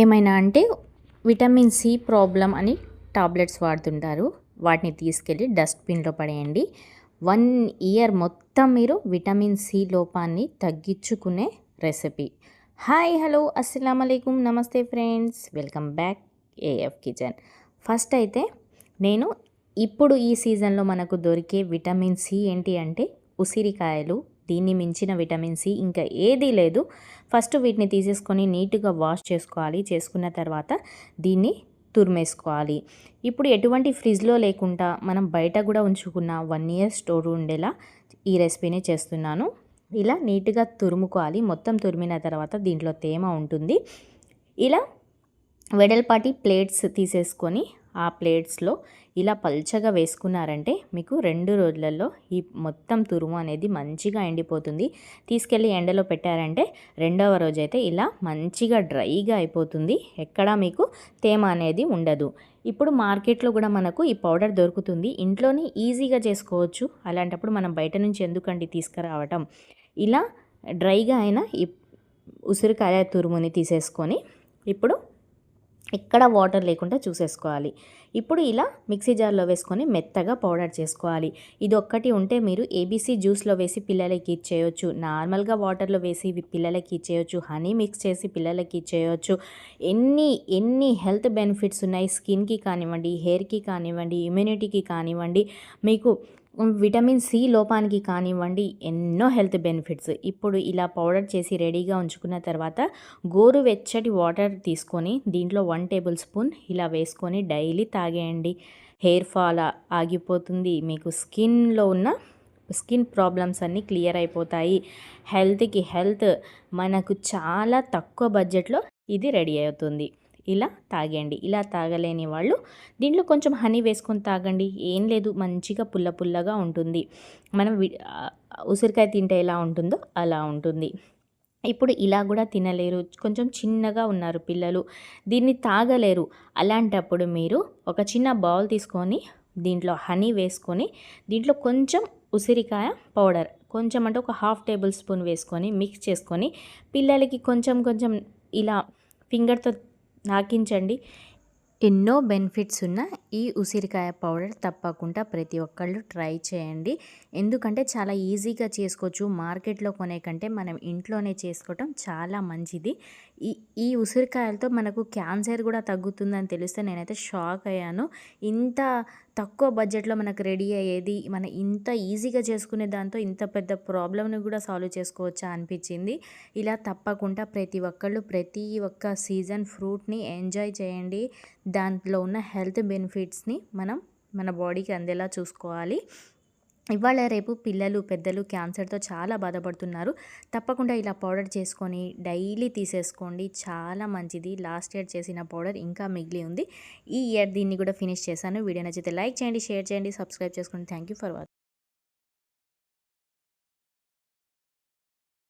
ఏమైనా అంటే vitamin C problem అని టాబ్లెట్స్ వాడుతుంటారు. వాటిని తీసుకెళ్ళి డస్ట్బిన్లో పడేయండి. వన్ ఇయర్ మొత్తం మీరు విటమిన్ సి లోపాన్ని తగ్గించుకునే రెసిపీ. హాయ్ హలో అస్సలం అయికం నమస్తే friends. Welcome back A F kitchen. First అయితే నేను ఇప్పుడు ఈ సీజన్లో మనకు దొరికే విటమిన్ సి ఏంటి అంటే ఉసిరికాయలు దీన్ని మించిన విటమిన్ సి ఇంకా ఏదీ లేదు. ఫస్ట్ వీటిని తీసేసుకొని నీట్గా వాష్ చేసుకోవాలి. చేసుకున్న తర్వాత దీన్ని తురిమేసుకోవాలి. ఇప్పుడు ఎటువంటి ఫ్రిడ్జ్లో లేకుండా మనం బయట కూడా ఉంచుకున్న వన్ ఇయర్ స్టోర్ ఉండేలా ఈ రెసిపీని చేస్తున్నాను. ఇలా నీట్గా తురుముకోవాలి. మొత్తం తురిమిన తర్వాత దీంట్లో తేమ ఉంటుంది. ఇలా వెడల్పాటి ప్లేట్స్ తీసేసుకొని ఆ ప్లేట్స్లో ఇలా పల్చగా వేసుకున్నారంటే మీకు రెండు రోజులలో ఈ మొత్తం తురుము అనేది మంచిగా ఎండిపోతుంది. తీసుకెళ్ళి ఎండలో పెట్టారంటే రెండవ రోజు అయితే ఇలా మంచిగా డ్రైగా అయిపోతుంది. ఎక్కడా మీకు తేమ అనేది ఉండదు. ఇప్పుడు మార్కెట్లో కూడా మనకు ఈ పౌడర్ దొరుకుతుంది. ఇంట్లోనే ఈజీగా చేసుకోవచ్చు. అలాంటప్పుడు మనం బయట నుంచి ఎందుకండి తీసుకురావటం? ఇలా డ్రైగా అయిన ఈ ఉసిరికాయ తురుముని తీసేసుకొని ఇప్పుడు ఎక్కడ వాటర్ లేకుండా చూసేసుకోవాలి. ఇప్పుడు ఇలా మిక్సీ జార్లో వేసుకొని మెత్తగా పౌడర్ చేసుకోవాలి. ఇది ఒక్కటి ఉంటే మీరు ఏబీసీ జ్యూస్లో వేసి పిల్లలకి ఇచ్చేయచ్చు నార్మల్గా వాటర్లో వేసి పిల్లలకి ఇచ్చేయచ్చు హనీ మిక్స్ చేసి పిల్లలకి ఇచ్చేయచ్చు ఎన్ని ఎన్ని హెల్త్ బెనిఫిట్స్ ఉన్నాయి స్కిన్కి కానివ్వండి హెయిర్కి కానివ్వండి ఇమ్యూనిటీకి కానివ్వండి మీకు విటమిన్ సి లోపానికి కానివ్వండి ఎన్నో హెల్త్ బెనిఫిట్స్. ఇప్పుడు ఇలా పౌడర్ చేసి రెడీగా ఉంచుకున్న తర్వాత గోరు వెచ్చటి వాటర్ తీసుకొని దీంట్లో వన్ టేబుల్ స్పూన్ ఇలా వేసుకొని డైలీ తాగేయండి. హెయిర్ ఫాల్ ఆగిపోతుంది. మీకు స్కిన్లో ఉన్న స్కిన్ ప్రాబ్లమ్స్ అన్నీ క్లియర్ అయిపోతాయి. హెల్త్కి హెల్త్ మనకు చాలా తక్కువ బడ్జెట్లో ఇది రెడీ అవుతుంది. ఇలా తాగండి ఇలా తాగలేని వాళ్ళు దీంట్లో కొంచెం హనీ వేసుకొని తాగండి. ఏం లేదు మంచిగా పుల్ల పుల్లగా ఉంటుంది. మనం ఉసిరికాయ తింటే ఎలా ఉంటుందో అలా ఉంటుంది. ఇప్పుడు ఇలా కూడా తినలేరు. కొంచెం చిన్నగా ఉన్నారు పిల్లలు. దీన్ని తాగలేరు. అలాంటప్పుడు మీరు ఒక చిన్న బౌల్ తీసుకొని దీంట్లో హనీ వేసుకొని దీంట్లో కొంచెం ఉసిరికాయ పౌడర్ కొంచెం అంటే ఒక హాఫ్ టేబుల్ స్పూన్ వేసుకొని మిక్స్ చేసుకొని పిల్లలకి కొంచెం కొంచెం ఇలా ఫింగర్తో నాకించండి. ఎన్నో బెనిఫిట్స్ ఉన్న ఈ ఉసిరికాయ పౌడర్ తప్పకుండా ప్రతి ఒక్కళ్ళు ట్రై చేయండి. ఎందుకంటే చాలా ఈజీగా చేసుకోవచ్చు. మార్కెట్లో కొనే కంటే మనం ఇంట్లోనే చేసుకోవటం చాలా మంచిది. ఈ ఈ ఉసిరికాయలతో మనకు క్యాన్సర్ కూడా తగ్గుతుందని తెలిస్తే నేనైతే షాక్ అయ్యాను. ఇంత తక్కువ బడ్జెట్లో మనకు రెడీ అయ్యేది మన ఇంత ఈజీగా చేసుకునే దాంతో ఇంత పెద్ద ప్రాబ్లమ్ని కూడా సాల్వ్ చేసుకోవచ్చా అనిపించింది. ఇలా తప్పకుండా ప్రతి ఒక్కళ్ళు ప్రతి ఒక్క సీజన్ ఫ్రూట్ని ఎంజాయ్ చేయండి. దాంట్లో ఉన్న హెల్త్ బెనిఫిట్స్ని మనం మన బాడీకి అందేలా చూసుకోవాలి. ఇవాళ రేపు పిల్లలు పెద్దలు క్యాన్సర్తో చాలా బాధపడుతున్నారు. తప్పకుండా ఇలా పౌడర్ చేసుకొని డైలీ తీసేసుకోండి. చాలా మంచిది. లాస్ట్ ఇయర్ చేసిన పౌడర్ ఇంకా మిగిలి ఉంది. ఈ ఇయర్ దీన్ని కూడా ఫినిష్ చేశాను. వీడియో నచ్చితే లైక్ చేయండి షేర్ చేయండి సబ్స్క్రైబ్ చేసుకోండి. Thank you for watching